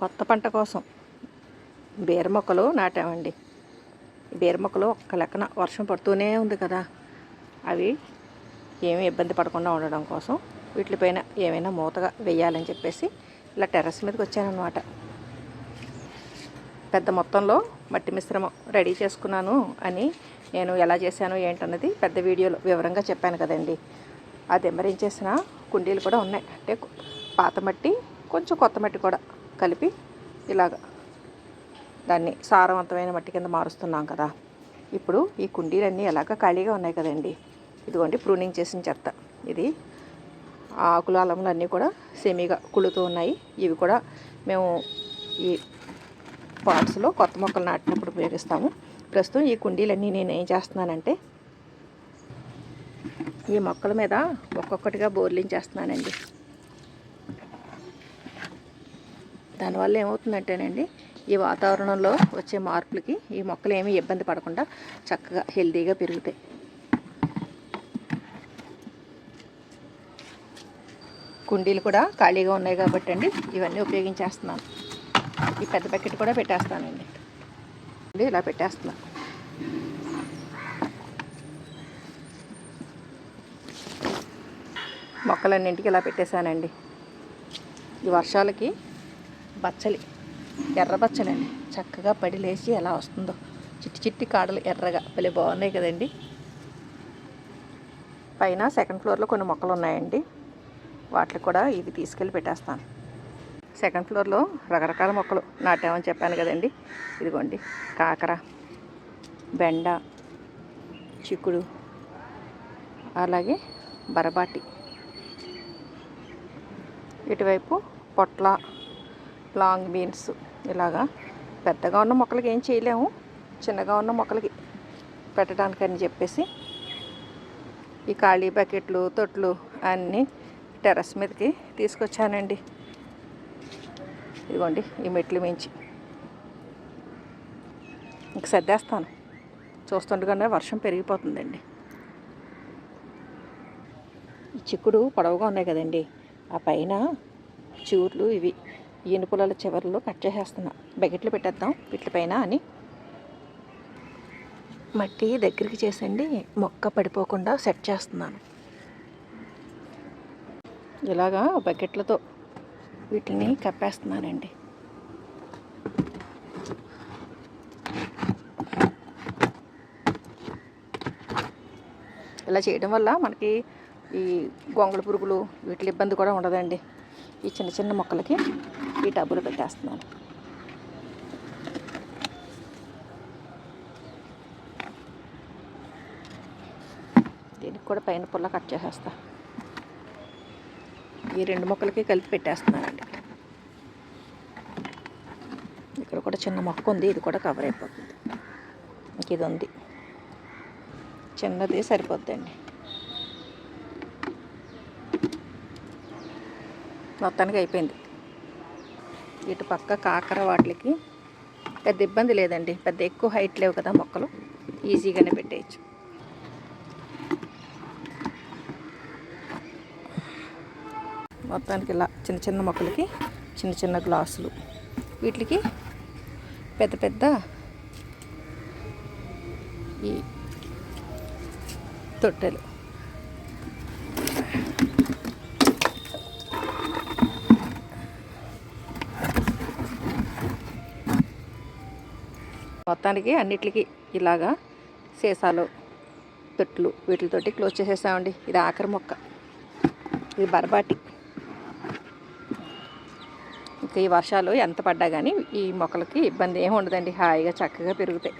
కొత్త పంట కోసం బీర మొక్కలు నాటామండి. బీర మొక్కలు ఒక్క లెక్కన వర్షం పడుతూనే ఉంది కదా. అవి ఏమీ ఇబ్బంది పడకుండా ఉండడం కోసం వీటిపైన ఏమైనా మూతగా వేయాలని చెప్పేసి ఇలా టెర్రస్ మీదకి వచ్చానమాట పెద్ద మొత్తంలో మట్టి మిశ్రమం రెడీ చేసుకున్నాను అని నేను ఎలా చేశాను ఏంటన్నది పెద్ద వీడియోలో వివరంగా చెప్పాను కదండి. అది ఎమ్మరించేసిన కుండీలు కూడా ఉన్నాయి. అంటే పాత మట్టి కొంచెం కొత్త మట్టి కూడా కలిపి ఇలాగ దాన్ని సారవంతమైన మట్టి కింద మారుస్తున్నాం కదా. ఇప్పుడు ఈ కుండీలన్నీ ఎలాగ ఖాళీగా ఉన్నాయి కదండి. ఇదిగోండి ప్రూనింగ్ చేసిన చెత్త. ఇది ఆకుల అలములు అన్నీ కూడా సెమీగా కుళ్ళుతూ ఉన్నాయి. ఇవి కూడా మేము ఈ పాట్స్లో కొత్త మొక్కలు నాటినప్పుడు ఉపయోగిస్తాము. ప్రస్తుతం ఈ కుండీలన్నీ నేను ఏం చేస్తున్నానంటే ఈ మొక్కల మీద ఒక్కొక్కటిగా బోర్లింగ్ చేస్తున్నానండి. దానివల్ల ఏమవుతుందంటేనండి ఈ వాతావరణంలో వచ్చే మార్పులకి ఈ మొక్కలు ఏమీ ఇబ్బంది పడకుండా చక్కగా హెల్తీగా పెరుగుతాయి. కుండీలు కూడా ఖాళీగా ఉన్నాయి కాబట్టి అండి ఇవన్నీ ఉపయోగించేస్తున్నాను. ఈ పెద్ద బకెట్ కూడా పెట్టేస్తానండి. ఇలా పెట్టేస్తున్నాను. మొక్కలన్నింటికి ఇలా పెట్టేశానండి. ఈ వర్షాలకి బచ్చలి ఎర్ర బచ్చలండి చక్కగా పడి లేచి ఎలా వస్తుందో. చిట్టి చిట్టి కాడలు ఎర్రగా. భలే బాగున్నాయి కదండి. పైన సెకండ్ ఫ్లోర్లో కొన్ని మొక్కలు ఉన్నాయండి. వాటికి కూడా ఇవి తీసుకెళ్ళి పెట్టేస్తాను. సెకండ్ ఫ్లోర్లో రకరకాల మొక్కలు నాటామని చెప్పాను కదండి. ఇదిగోండి. కాకర బెండ చిక్కుడు అలాగే బరబాటి. ఇటువైపు పొట్ల లాంగ్ బీన్స్ ఇలాగా పెద్దగా ఉన్న మొక్కలకి ఏం చేయలేము చిన్నగా ఉన్న మొక్కలకి పెట్టడానికని చెప్పేసి ఈ ఖాళీ బకెట్లు తొట్లు అన్నీ టెర్రస్ మీదకి తీసుకొచ్చానండి. ఇదిగోండి ఈ మెట్లు మించి. ఇంక సర్దేస్తాను. చూస్తుండగానే వర్షం పెరిగిపోతుందండి. ఈ చిక్కుడు పొడవుగా ఉన్నాయి కదండి. ఆ పైన చూర్లు ఇవి. ఏనుపులాల చివరిలో కట్ చేసేస్తున్నా. బకెట్లు పెట్టేద్దాం వీటిపైన అని. మట్టి దగ్గరికి చేసండి మొక్క పడిపోకుండా సెట్ చేస్తున్నాను. ఇలాగా బకెట్లతో వీటిని కప్పేస్తున్నానండి. ఇలా చేయడం వల్ల మనకి ఈ గొంగళ పురుగులు వీటి ఇబ్బంది కూడా ఉండదండి. ఈ చిన్న చిన్న మొక్కలకి ఈ టబ్బులు పెట్టేస్తున్నాను. దీనికి కూడా పైన పుల్ల కట్ చేసేస్తా. ఈ రెండు మొక్కలకి కలిపి పెట్టేస్తున్నానండి. ఇక్కడ కూడా చిన్న మొక్క ఉంది ఇది కూడా కవర్ అయిపోతుంది. ఇంక ఇది ఉంది. చిన్నది సరిపోద్దండి. మొత్తానికి అయిపోయింది. ఇటు పక్క కాకర వాటికి పెద్ద ఇబ్బంది లేదండి. పెద్ద ఎక్కువ హైట్ లేవు కదా మొక్కలు. ఈజీగానే పెట్టేయచ్చు. మొత్తానికి ఇలా చిన్న చిన్న మొక్కలకి చిన్న చిన్న గ్లాసులు. వీటికి పెద్ద పెద్ద ఈ తొట్టెలు. మొత్తానికి అన్నిటికి ఇలాగా సీసాలు తొట్లు వీటితోటి క్లోజ్ చేసేసామండి. ఇది ఆఖరి మొక్క. ఇది బరబాటి. ఇంకా ఈ వర్షాలు ఎంత పడ్డా కానీ ఈ మొక్కలకి ఇబ్బంది ఏమి ఉండదండి. హాయిగా చక్కగా పెరుగుతాయి.